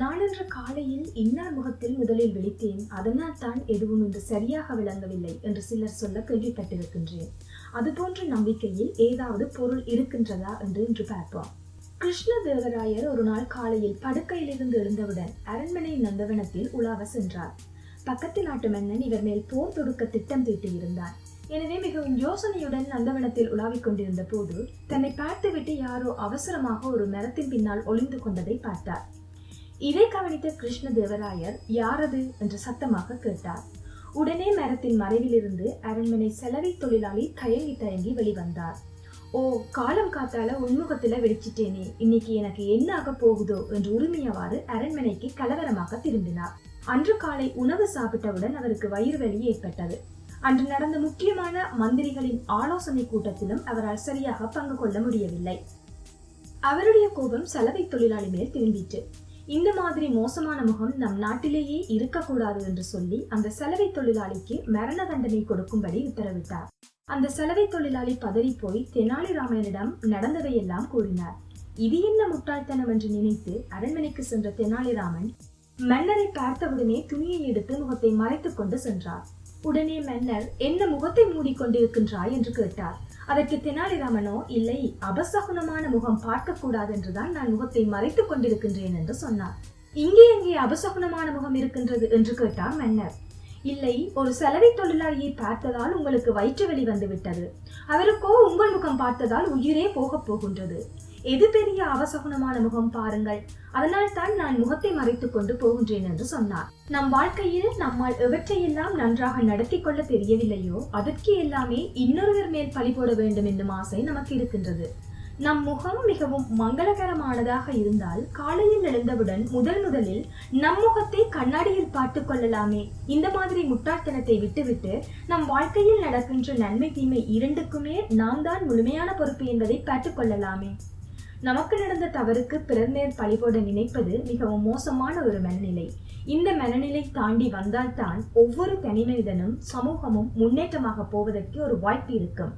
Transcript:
நாளன்று காலையில் இன்னார் முகத்தில் முதலில் விழித்தேன் அதனால் தான் எதுவும் இன்று சரியாக விளங்கவில்லை என்று சிலர் சொல்ல கேள்விப்பட்டிருக்கின்றேன். அதுபோன்ற நம்பிக்கையில் ஏதாவது பொருள் இருக்கின்றதா என்று இன்று பார்ப்போம். கிருஷ்ணதேவராயர் ஒரு நாள் காலையில் படுக்கையிலிருந்து எழுந்தவுடன் அரண்மனை நந்தவனத்தில் உலாவ சென்றார். பக்கத்து நாட்டு மன்னன் இவர் மேல் போர் தொடுக்க திட்டம் தீட்டியிருந்தார் எனவே மிகவும் யோசனையுடன் நந்தவனத்தில் உலாவிக் கொண்டிருந்த போது தன்னை பார்த்துவிட்டு யாரோ அவசரமாக ஒரு மரத்தின் பின்னால் ஒளிந்து கொண்டதை பார்த்தார். இதை கவனித்த கிருஷ்ண தேவராயர் யாரது என்று சத்தமாக கேட்டார். உடனே மரத்தின் மறைவிலிருந்து அரண்மனை செலவை தொழிலாளி தயங்கி தயங்கி வெளிவந்தார். ஓ காலம் காத்தால உள்முகத்துல வெடிச்சிட்டேனே. இன்னைக்கு எனக்கு என்ன ஆக போகுதோ? என்று உரிமையவாறு அரண்மனைக்கு கலவரமாக திரும்பினார். அன்று காலை உணவு சாப்பிட்டவுடன் அவருக்கு வயிறு வலி ஏற்பட்டது. அன்று நடந்த முக்கியமான மந்திரிகளின் ஆலோசனை கூட்டத்திலும் அவரால் சரியாக பங்கு கொள்ள முடியவில்லை. அவருடைய கோபம் சலவை தொழிலாளி மேல் திரும்பிட்டு இந்த மாதிரி மோசமான முகம் நம் நாட்டிலேயே இருக்கக்கூடாது என்று சொல்லி அந்த சலவை தொழிலாளிக்கு மரண தண்டனை கொடுக்கும்படி உத்தரவிட்டார். அந்த சலவை தொழிலாளி பதறி போய் தெனாலிராமனிடம் நடந்ததையெல்லாம் கூறினார். இது என்ன முட்டாள்தனம் என்று நினைத்து அரண்மனைக்கு சென்ற தெனாலிராமன் மன்னரை பார்த்தவுடனே துணியை எடுத்து முகத்தை மறைத்துக் கொண்டு சென்றார். உடனே மன்னர் என்ன முகத்தை மூடிக்கொண்டிருக்கின்றாய்? என்று கேட்டார். அதற்கு தெனாலிராமனோ இல்லை அபசகுனமான முகம் பார்க்கக்கூடாது என்றுதான் நான் முகத்தை மறைத்துக் கொண்டிருக்கின்றேன் என்று சொன்னார். இங்கே எங்கே அபசகுனமான முகம் இருக்கின்றது என்று கேட்டார் மன்னர். இல்லை ஒரு சலவை தொழிலாளியை பார்த்ததால் உங்களுக்கு வயிற்று வலி வந்துவிட்டது. அவருக்கோ உங்கள் முகம் பார்த்ததால் உயிரே போகப் போகின்றது. எது பெரிய அவசகுணமான முகம் பாருங்கள். அதனால் தான் நான் முகத்தை மறைத்துக் கொண்டு போகின்றேன் என்று சொன்னார். நம் வாழ்க்கையில் நம்மால் எவற்றையெல்லாம் நன்றாக நடத்தி கொள்ள தெரியவில்லையோ அதற்கு எல்லாமே இன்னொருவர் மேல் பழி போட வேண்டும் என்னும் ஆசை நமக்கு இருக்கின்றது. நம் முகம் மிகவும் மங்களகரமானதாக இருந்தால் காலையில் எழுந்தவுடன் முதல் முதலில் நம் முகத்தை கண்ணாடியில் பார்த்து கொள்ளலாமே. இந்த மாதிரி முட்டாள்தனத்தை விட்டுவிட்டு நம் வாழ்க்கையில் நடக்கின்ற நன்மை தீமை இரண்டுக்குமே நாம் தான் முழுமையான பொறுப்பு என்பதை பார்த்துக் கொள்ளலாமே. நமக்கு நடந்த தவறுக்கு பிறர் மேல் பழிபோட நினைப்பது மிகவும் மோசமான ஒரு மனநிலை. இந்த மனநிலை தாண்டி வந்தால்தான் ஒவ்வொரு தனி மனிதனும் சமூகமும் முன்னேற்றமாக போவதற்கு ஒரு வாய்ப்பு இருக்கும்.